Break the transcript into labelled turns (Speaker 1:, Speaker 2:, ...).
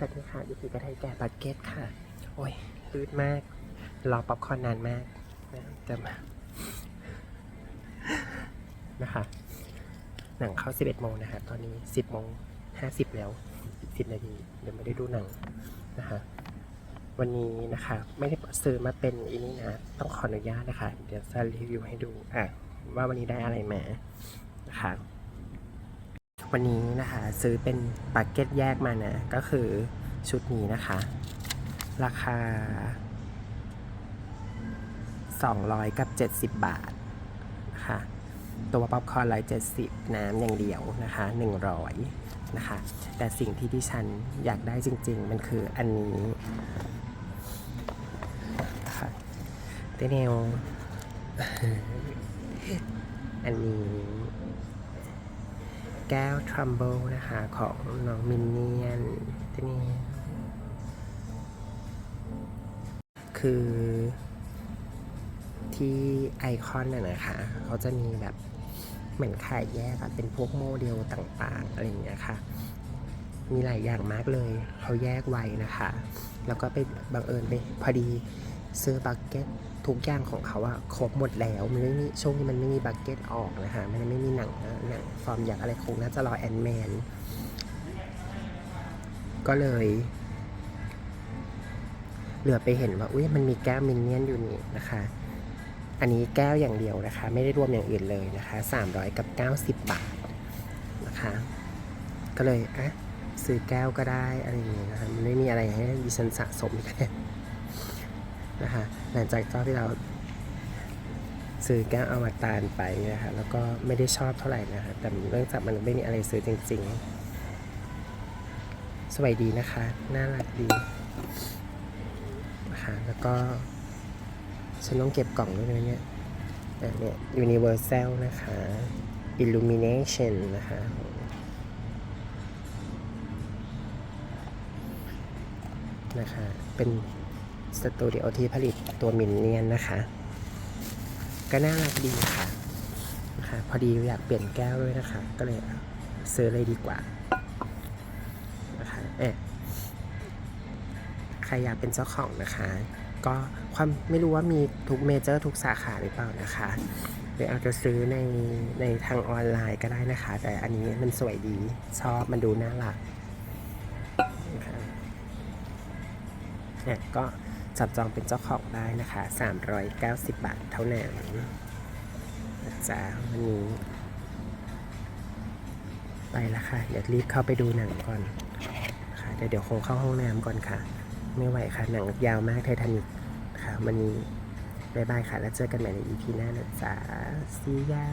Speaker 1: สวัสดีค่ะวิธีกระไทยแก่บัตเก็ตค่ะ โอ้ยลื่นมาก รอป๊อปคอร์นนานมากนะจะมา นะคะ หนังเข้า 11โมงนะคะ ตอนนี้ 10โมง50 แล้ว 10 นาที เดี๋ยวไม่ได้ดูหนังนะคะ วันนี้นะคะ ไม่ได้ซื้อมาเป็นอีนี่นะ ต้องขออนุญาตนะคะ เดี๋ยวจะรีวิวให้ดูอะว่าวันนี้ได้อะไรมานะคะ วันนี้นะคะซื้อเป็นปักเก็ตแยกมานะ ก็คือชุดนี้นะคะ ราคา 200 กับ 70 บาทนะคะตัวป๊อปคอร์น170น้ำอย่างเดียวนะคะ100นะคะ แต่สิ่งที่ดิฉันอยากได้จริง ๆ มันคืออันนี้นะคะเตเนลอันนี้ แก้วทรัมเบลนะคะของน้องมินเนียนที่นี่คือที่ไอคอนน่ะนะคะ เขาจะมีแบบเหมือนขายแยกอะเป็นพวกโมเดลต่างๆ อะไรอย่างเงี้ยค่ะ มีหลายอย่างมากเลย เขาแยกไว้นะคะ แล้วก็ไปบังเอิญไปพอดีซื้อบักเก็ต ทุกอย่างของเขาอะครบหมดแล้วมันไม่มีช่วงนี้มันไม่มีบักเก็ตออกนะคะมันไม่มีหนังหนังฟอร์มอยากอะไรคงน่าจะรอแอนแมนก็เลย เหลือไปเห็นว่าอุ้ยมันมีแก้วมินเนี่ยนอยู่นี่นะคะ อันนี้แก้วอย่างเดียวนะคะ ไม่ได้รวมอย่างอื่นเลยนะคะ 300 กับ 90 บาทนะคะ ก็เลยอะซื้อแก้วก็ได้อะไรอย่างเงี้ยนะคะมันไม่มีอะไรให้ดิฉันสะสมอีกแล้ว นะคะหลังจากที่เราซื้อแก้วอวตารไปนะคะแล้วก็ไม่ได้ชอบเท่าไหร่นะคะแต่เนื่องจากมันไม่มีอะไรซื้อจริง ๆ สวยดีนะคะ น่ารักดีนะคะแล้วก็ฉันต้องเก็บกล่องด้วยนะเนี่ยอะเนี่ย Universal นะคะ Illumination นะคะนะคะ เป็น สตูดิโอที่ผลิตตัวมินเนี่ยนนะคะ ก็น่ารักดีค่ะนะคะพอดีอยากเปลี่ยนแก้วด้วยนะคะ ก็เลยซื้อเลยดีกว่านะคะเอ๊ะใครอยากเป็นเจ้าของนะคะ ก็ความไม่รู้ว่ามีทุกเมเจอร์ทุกสาขาหรือเปล่านะคะหรืออาจจะซื้อในในทางออนไลน์ก็ได้นะคะ แต่อันนี้มันสวยดีชอบมันดูน่ารักนะคะเนี่ยก็ จับจองเป็นเจ้าของได้นะคะ 390 บาทเท่านั้นนะจ๊ะวันนี้ ไปแล้วค่ะ เดี๋ยวรีบเข้าไปดูหนังก่อนค่ะเดี๋ยวเดี๋ยวคงเข้าห้องน้ำก่อนค่ะ ไม่ไหวค่ะ หนังยาวมากไททานิกค่ะวันนี้บายบายค่ะ แล้วเจอกันใหม่ใน EP หน้านะจ๊ะ see ya